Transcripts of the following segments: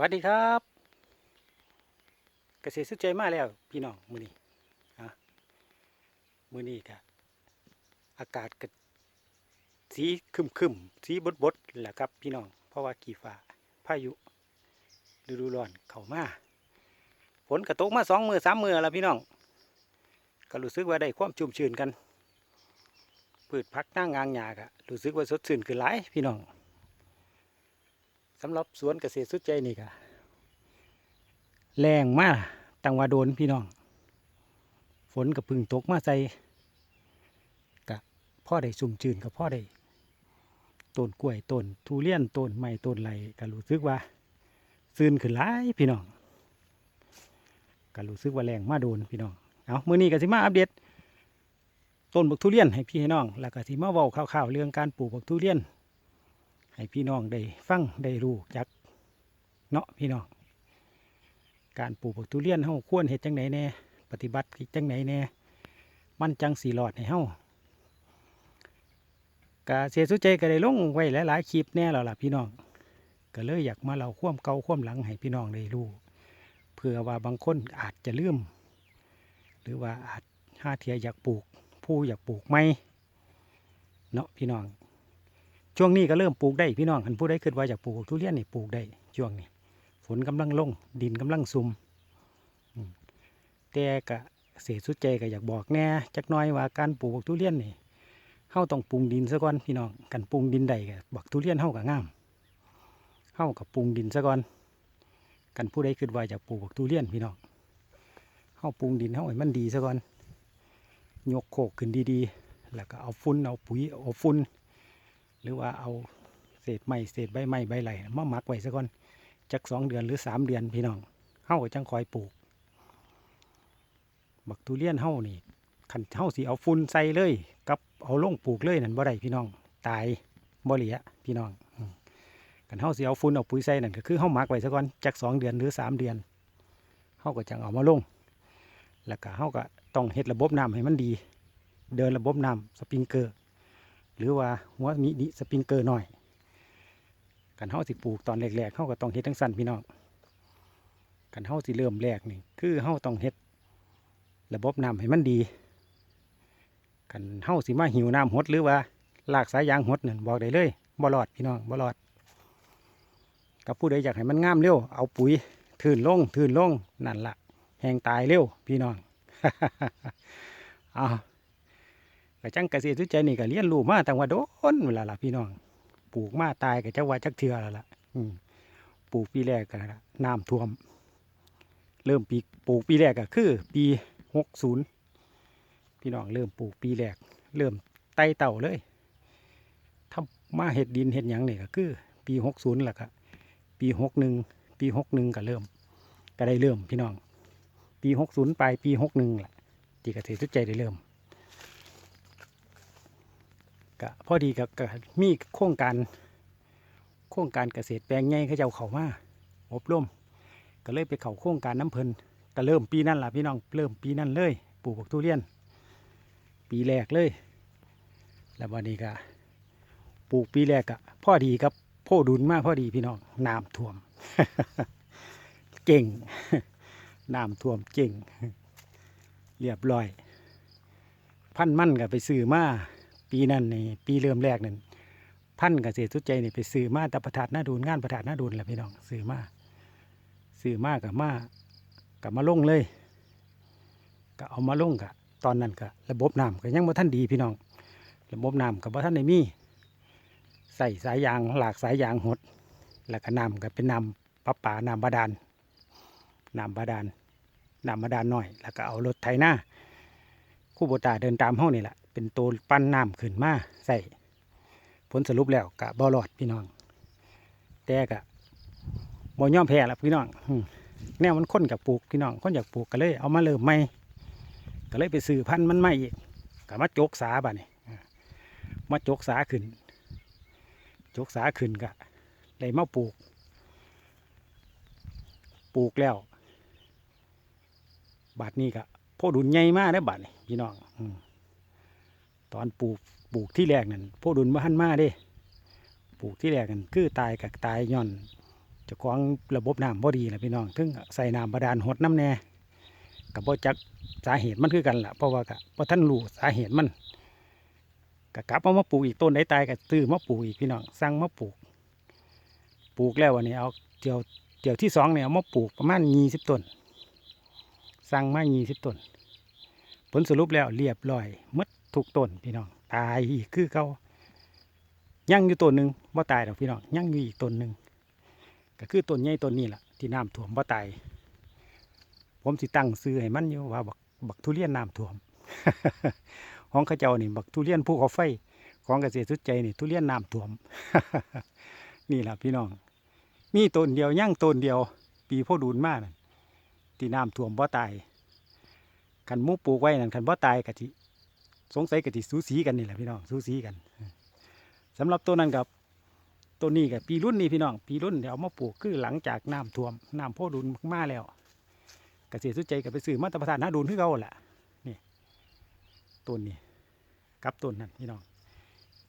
วัสดีครับเกษตรสุดใจมากแล้วพี่น้องมือนี้อะมือนี้กะอากาศก็สีคึมคึมสีบดบดแหละครับพี่น้องเพราะว่ากี่ฟ้าพายุฤดูร้อนเข้ามาฝนกระตกมาสองมือสามมือแล้วพี่น้องก็รู้สึกว่าได้ความชุ่มชื้นกันพืชพักหน้างางหยากะรู้สึกว่าสดชื่นขึ้นหลายพี่น้อง สำหรับสวนเกษตรสุดใจนี่ก็แรงมากตังว่าโดนพี่น้อง ฝนกับพึ่งตกมาใส่กับพ่อได้สุ่มจืนกับพ่อได้ต้นกล้วยต้นทุเรียนต้นไม้ต้นไรก็รู้สึกว่าซื่นขึ้นหลายพี่น้องก็รู้สึกว่าแรงมาโดนพี่น้องเอามื้อนี้ก็สิมาอัปเดตต้นบักทุเรียนให้พี่ให้น้องแล้วก็สิมาเว้าข่าวๆเรื่องการปลูกบักทุเรียน ให้พี่น้องได้ฟังได้รู้จักเนาะพี่น้อง การปลูกผักทุเรียนเฮาควรเฮ็ดจังไหนแน่ปฏิบัติจังไหนแน่มันจังสีหลอดให้เฮากะเสียสุใจก็ได้ลงไว้หลายๆคลิปแน่แล้วล่ะพี่น้องก็เลยอยากมาเล่าควมเก่าควมหลังให้พี่น้องได้รู้เพื่อว่าบางคนอาจจะลืม หรือว่าอาจห้าเทียอยากปลูก ผู้อยากปลูกไหมเนาะพี่น้อง ช่วงนี้ก็เริ่มปลูกได้พี่น้องคันผู้ใดคิดว่าอยากปลูกทุเรียนนี่ปลูกได้ช่วงนี้ ฝนกำลังลง ดินกำลังซุ่มแต่กะเสียสุดใจก็อยากบอกแน่จักน้อยว่าการปลูกทุเรียนนี่เฮาต้องปรุงดินซะก่อนพี่น้องกันปรุงดินได้ก็บักทุเรียนเฮาก็งามเฮากับปรุงดินซะก่อนกันผู้ใดคิดว่าอยากปลูกบักทุเรียนพี่น้องเฮาปรุงดินเฮาให้มันดีซะก่อนยกโคกขึ้นดีๆ แล้วก็เอาฝุ่นเอาปุ๋ยเอาฝุ่น หรือว่าเอาเศษไม้เศษใบไม้ใบไหลมาหมักไว้ซะก่อนจักสองเดือนหรือสามเดือนพี่น้องเฮาก็จังคอยปลูก บักทุเรียนเฮานี่คันเฮาสิเอาฝุ่นใส่เลย กับเอาลงปลูกเลยนั่นบ่ได้พี่น้อง ตายบ่เหลียพี่น้องอืมคันเฮาสิเอาฝุ่นเอาปุ๋ยใส่นั่นก็คือเฮาหมักไว้ซะก่อนจักสองเดือนหรือสามเดือนเฮาก็จังเอามาลง แล้วก็เฮาก็ต้องเฮ็ดระบบน้ำให้มันดี เดินระบบน้ำสปริงเกอร์ หรือว่าหัวมินิสปริงเกอร์หน่อยกันเฮาสิปลูกตอนแรกๆเฮาก็ต้องเฮ็ดทั้งสั้นพี่น้องกันเฮาสิเริ่มแรกนี่คือเฮาต้องเฮ็ดระบบน้ำให้มันดีกันเฮาสิมาหิวน้ำหดหรือว่าลากสายยางหดนั่นบอกได้เลยบ่รอดพี่น้องบ่รอดกับผู้ใดอยากให้มันงามเร็วเอาปุ๋ยทื่นลงทื่นลงนั่นละแหงตายเร็วพี่น้องเอา ก็จังเกษตรสุใจนี่ก็เรียนรู้มาตั้งว่าโดนเวลาล่ะพี่น้องปลูกมาตายก็จะว่าจักเทือแล้วล่ะปลูกปีแรกก็น้ำท่วม เริ่มปีปลูกปีแรกก็คือ ปีหกศูนย์พี่น้องเริ่มปลูกปีแรก เริ่มไต่เต่าเลยถ้ามาเห็ดดินเห็ดหยังนี่ก็คือ ปีหกศูนย์แหละครับปีหกหนึ่งปีหกหนึ่งก็เริ่ม ก็ได้เริ่มพี่น้อง ปีหกศูนย์ไปปีหกหนึ่งแหละที่เกษตรสุดใจได้เริ่ม ก็พอดีกับก็มีโครงการ โครงการเกษตรแปลงใหญ่เขาเจ้าเขามาอบรมก็เลยไปเข้าโครงการน้ำเพลินก็เริ่มปีนั้นล่ะพี่น้องเริ่มปีนั้นเลยปลูกบักทุเรียน ปีแรกเลย แล้ววันนี้ก็ปลูกปีแรกก็พอดีกับโพดุลมากพอดีพี่น้องน้ำท่วม เก่งน้ำท่วมเก่ง เรียบร้อย พันมั่นก็ไปซื้อมา ปีนั้นนี่ปีเริ่มแรกนั่นพันธุ์เกษตรสุดใจนี่ไปซื้อมาต่ประทาดหน้าดูนงานประทาดหน้าดูนแหละพี่น้องซื้อมาซื้อมากับมากับมาลงเลยก็เอามาลงกับตอนนั้นก็ระบบน้ำก็ยังบ่ท่านดีพี่น้อง ระบบน้ำกับบ่ท่านได้มีใส่สายยางหลากสายยางหด แล้วก็น้ำก็เป็นน้ำประปาน้ำบาดาลน้ำบาดาลน้ำบาดาลหน่อย แล้วก็เอารถไถหน้าคู่โบตาเดินตามห้องนี่แหละ เป็นตัวปั้นน้ำขึ้นมาใส่ผลสรุปแล้วกะบ่รอดพี่น้อง แต่กะบ่ยอมแพ้ละพี่น้องแนวมันค้นกับปลูกพี่น้องค้นอยากปลูกก็เลย เอามาเริ่มใหม่ก็เลยไปซื้อพันธุ์มันใหม่อีกก็มาจกสาบ่านี่อ่ามาจกสาขึ้น จกสาขึ้นกะเลยมาปลูก ปลูกแล้ว บาดนี้กะพ่อดุลใหญ่มากได้บาดนี่พี่น้อง อืม ตอนปลูกปลูกที่แรกนั่นพวกดุลมาหันมาเด้ปลูกที่แรกนั่นคือตายกับตายย่อนจ้าของระบบน้ำบ่ดีแหละพี่น้องถึงใส่น้ำบาดาลหดน้ำแน่กับบ่จักสาเหตุมันคือกันล่ะเพราะว่าก็บ่ท่านรู้สาเหตุมันก็กลับเอามาปลูกอีกต้นไหนตายก็ซื้อมาปลูกอีกพี่น้องสั่งมาปลูก ปลูกแล้ววันนี้เอาเดี๋ยวเดี๋ยวที่สองเนี่ยเอามาปลูกประมาณยี่สิบต้นสั่งมายี่สิบต้นผลสรุปแล้วเรียบร้อยมด ทุกต้นพี่น้องตายอีกคือเขายั่งอยู่ต้นหนึ่งว่ตายหรอกพี่น้องยั่งอยู่อีกต้นหนึ่งก็คือต้นใหญ่ต้นนี้แหละที่น้ำท่วมว่ตายผมสิตั้งซื้อให้มันอยู่ว่าบักบักทุเรียนน้ำท่วมของข้าเจ้านี่บักทุเรียนภูเขาไฟของเกษตรสุดใจนี่ทุเรียนน้ำท่วม นี่แหละพี่น้อง มีต้นเดียวยั่งต้นเดียว ปีพ่อดูนมากที่น้ำท่วมบ่ตายคันหมูปลูกไว้นั่นคันบ่ตายกะทิ สงสัยกะทิสูสีกันนี่แหละพี่น้องสูสีกันสำหรับต้นนั้นกับต้นนี้กับปีรุ่นนี้พี่น้องปีรุ่นเดี๋ยวเอามาปลูกคือหลังจากน้ำท่วมน้ำพ่อดูนมาแล้วเกษตรสุดใจกับไปซื้อมาตรประทานหาดูนคือเขาแหละนี่ต้นนี้กับต้นนั้นพี่น้อง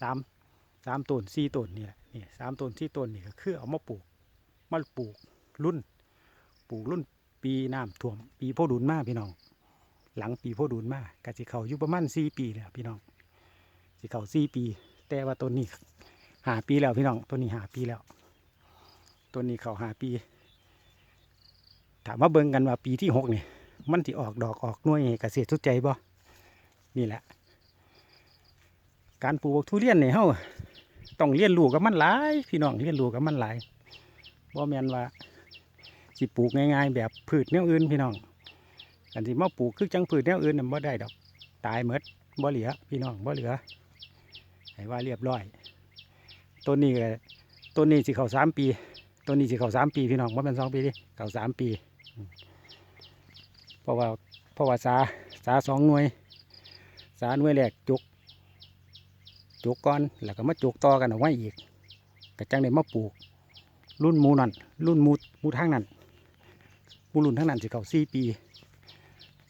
สามสามต้นสี่ต้นนี่แหละนี่สามต้นสี่ต้นนี่ก็คือเอามาปลูกมาปลูกรุ่น ปลูกรุ่นปีน้ำท่วม ปีพ่อดุนมาพี่น้อง หลังปีพ่อดุนมากะสิเขาอยู่ประมาณสี่ปีเลยพี่น้องสิเขาสี่ปี แต่ว่าต้นนี้หาปีแล้วพี่น้องต้นนี้หาปีแล้วต้นนี้เขาหาปี ถามว่าเบิ่งกันว่าปีที่หกนี่มันสิออกดอกออกน่วยเกษตรสุดใจบ่นี่แหละ การปลูกทุเรียนเนี่ยเฮาต้องเรียนรู้กับมันหลายพี่น้องเรียนรู้กับมันหลายบ่แม่นว่าสิปลูกง่าย ๆ แบบพืชแนวอื่นพี่น้อง กันสิมาปลูกคือจังพืชแนวอื่นน่ะบ่ได้ดอก ตายหมดบ่เหลือ พี่น้องบ่เหลือให้ว่าเรียบร้อยต้นนี้ก็ต้นนี้สิเข้าสามปีต้นนี้สิเข้าสามปีพี่น้องบ่แม่นสองปีดิเข้าสามปี เพราะว่าเพราะว่าสาสาสองหน่วย สาหน่วยแรกจุกจุกก่อนแล้วก็มาจุกต่อกันเอาไว้อีกก็จังได้มาปลูก รุ่นมูนั่นรุ่นมูมูทางนั้นมูรุ่นทางนั้นสิเขาสี่ปี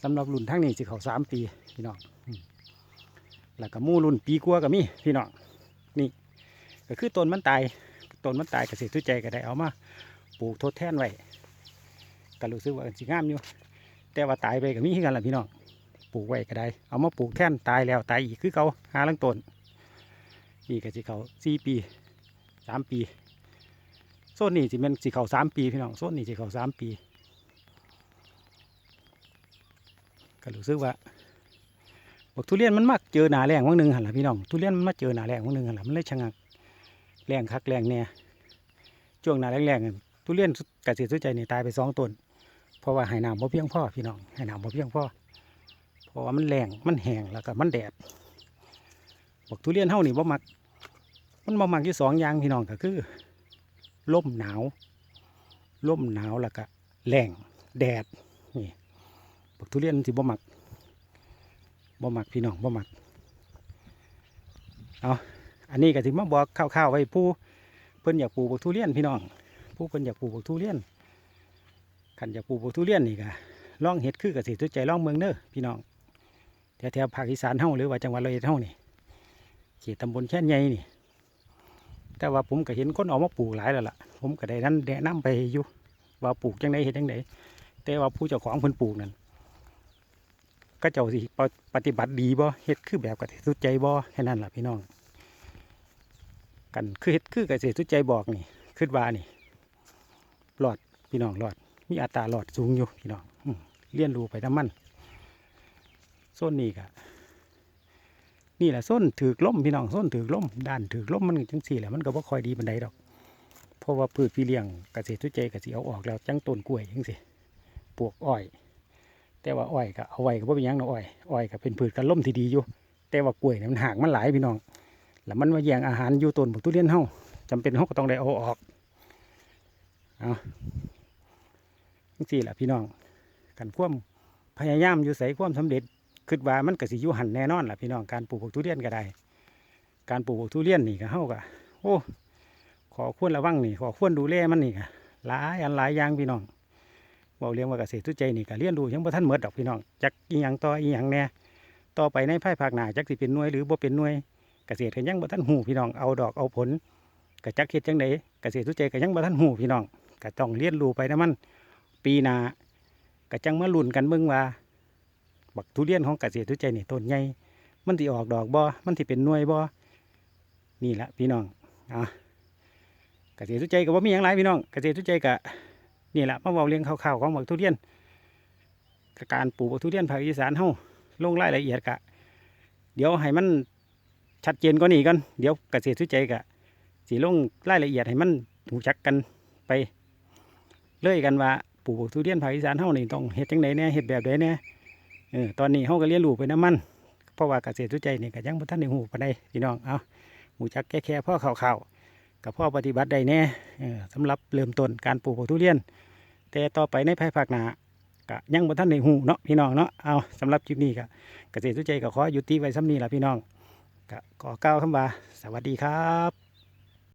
สำหรับรุ่นทางนี้สิเขาสามปีพี่น้องแล้วก็มูรุ่นปีกัวก็มีพี่น้องนี่ก็คือต้นมันตายต้นมันตายเกษตรทุกใจก็ได้เอามาปลูกทดแทนไว้ก็รู้สึกว่าสิงามอยู่ แต่ว่าตายไปก็มีกันแหละพี่น้องปลูกไว้ก็ได้ เอามาปลูกแทนตายแล้วตายอีกคือเขาหาลังต้นนี่ก็สิเขาสี่ปีสามปีโซนนี้สิเป็นสิเขาสามปีพี่น้องโซนนี้สิเขาสามปี ก็รู้สึกว่าบอกทุเรียนมันมักเจอหนาแรงวังหนึ่งหันละพี่น้องทุเรียนมันมาเจอหนาแรงวังหนึ่งหันละมันเลยชะงักแรงคักแรงเนี่ยช่วงหนาแรงๆนั่นทุเรียนกระเสีสุใจเนี่ยตายไปสองต้นเพราะว่าให้น้ำบ่เพียงพ่อพี่น้องให้น้ำบ่เพียงพ่อเพราะว่ามันแรงมันแห้งแล้วก็มันแดดบอกทุเรียนเฮานี่บ่มัก มันบ่มักอยู่สองอย่างพี่น้องก็คือลมหนาวลมหนาวแล้วก็แรงแดด บอกทุเรียนสิบ่หมักบ่หมักพี่น้องบ่หมักเอาอันนี้ก็สิมาบอกคร่าวๆไว้ผู้เพิ่นอยากปลูกบักทุเรียนพี่น้อง ผู้เพิ่นอยากปลูกบักทุเรียนคันอยากปลูกบักทุเรียนนี่ก็ล่องเฮ็ดคือเกษตรทุกใจล่องเมืองเด้อพี่น้องแถวๆภาคอีสานเฮาหรือว่าจังหวัดร้อยเอ็ดเฮานี่เขตตำบลแค่นใหญ่นี่ แต่ว่าผมก็เห็นคนออกมาปลูกหลายแล้วล่ะ ผมก็ได้นั้นแนะนำไปอยู่ว่าปลูกจังไดเห็ดจังไดแต่ว่าผู้เจ้าของเพิ่นปลูกนั่น ก็เจ้าสิปฏิบัติดีบ่เฮ็ดคือแบบเกษตรสุดใจบ่แค่นั้นล่ะพี่น้อง กันคือเฮ็ดคือเกษตรสุดใจบอกนี่คิดว่านี่รอดพี่น้องรอด มีอัตรารอดสูงอยู่พี่น้องเรียนรู้ไปน้ำมันโซนนี้ก็นี่แหละส้นถือกล้มพี่น้องส้นถือล้มด้านถือล้มมันจังสี่แหละมันก็บ่ค่อยดีบันไดดอกเพราะว่าพืชพี่เลี้ยงเกษตรทุกใจก็สิเอาออกแล้วจังต้นกล้วยจังสิปลูกอ้อย แต่ว่าอ้อยก็เอาไว้ก็บ่เป็นหยังเนาะอ้อยอ้อยก็เป็นพืชกันล้มที่ดีอยู่ แต่ว่ากล้วยเนี่ยมันหางมันหลายพี่น้อง แล้วมันมาแย่งอาหารอยู่ต้นบักทุเรียนเฮาจำเป็นเฮาก็ต้องได้เอาออกเอาจังสี่แหละพี่น้องกันความพยายามอยู่ใส่ความสำเร็จคิดว่ามันก็สิอยู่หันแน่นอนล่ะพี่น้องการปลูกบักทุเรียนก็ได้ การปลูกบักทุเรียนนี่ก็เฮาก็โอ้ ขอควรระวังนี่ขอควรดูแลมันนี่ก็หลายอันหลายอย่างพี่น้อง เว้าเรียงว่าเกษตรทุกใจนี่ก็เรียนรู้ยังบ่ทันหมดดอกพี่น้องจักอีหยังต่ออีหยังแน่ต่อไปในภายภาคหน้าจักสิเป็นหน่วยหรือบ่เป็นหน่วยเกษตรก็ยังบ่ทันหูพี่น้องเอาดอกเอาผลก็จักเฮ็ดจังไดเกษตรทุกใจก็ยังบ่ทันหูพี่น้องก็ต้องเรียนรู้ไปนะมันปีหน้าก็จังมาลุ้นกันเบิ่งว่าบักทุเรียนของเกษตรทุใจนี่ต้นใหญ่มันสิออกดอกบ่มันสิเป็นหน่วยบ่นี่แหละพี่น้องอะเกษตรทุใจก็บ่มีหยังหลายพี่น้องเกษตรทุใจก็ นี่แหละมาเว้าเรื่องข่าวๆของบักทุเรียนการปลูกบักทุเรียนภาคอีสานเฮาลงรายละเอียดกะ เดี๋ยวให้มันชัดเจนกว่านี้กันเดี๋ยวเกษตรทุใจกะสิลงรายละเอียดให้มันถูกจักกันไปเล่ยกันว่าปลูกทุเรียนภาคอีสานเฮานี่ต้องเฮ็ดจังไดแหน่เฮ็ดแบบใดแหน่เออตอนนี้เขาก็เรียนรู้ไปน้ำมัน เพราะว่าเกษตรทุใจนี่ก็ยังบ่ทันได้หูปานใดพี่น้องเอาหูจักแค่แค่พ่อข่าวๆ กับพ่อปฏิบัติได้แน่สำหรับเริ่มต้นการปลูกผักทุเรียน แต่ต่อไปในภายภาคหน้ากะยังบ่ท่านในหูเนาะพี่น้องเนาะเอาสำหรับคลิปนี้กะเกษตรสุใจกับขอยุติไว้ซ้ำนี้ละพี่น้องก็ขอก้าวคำว่าสวัสดีครับ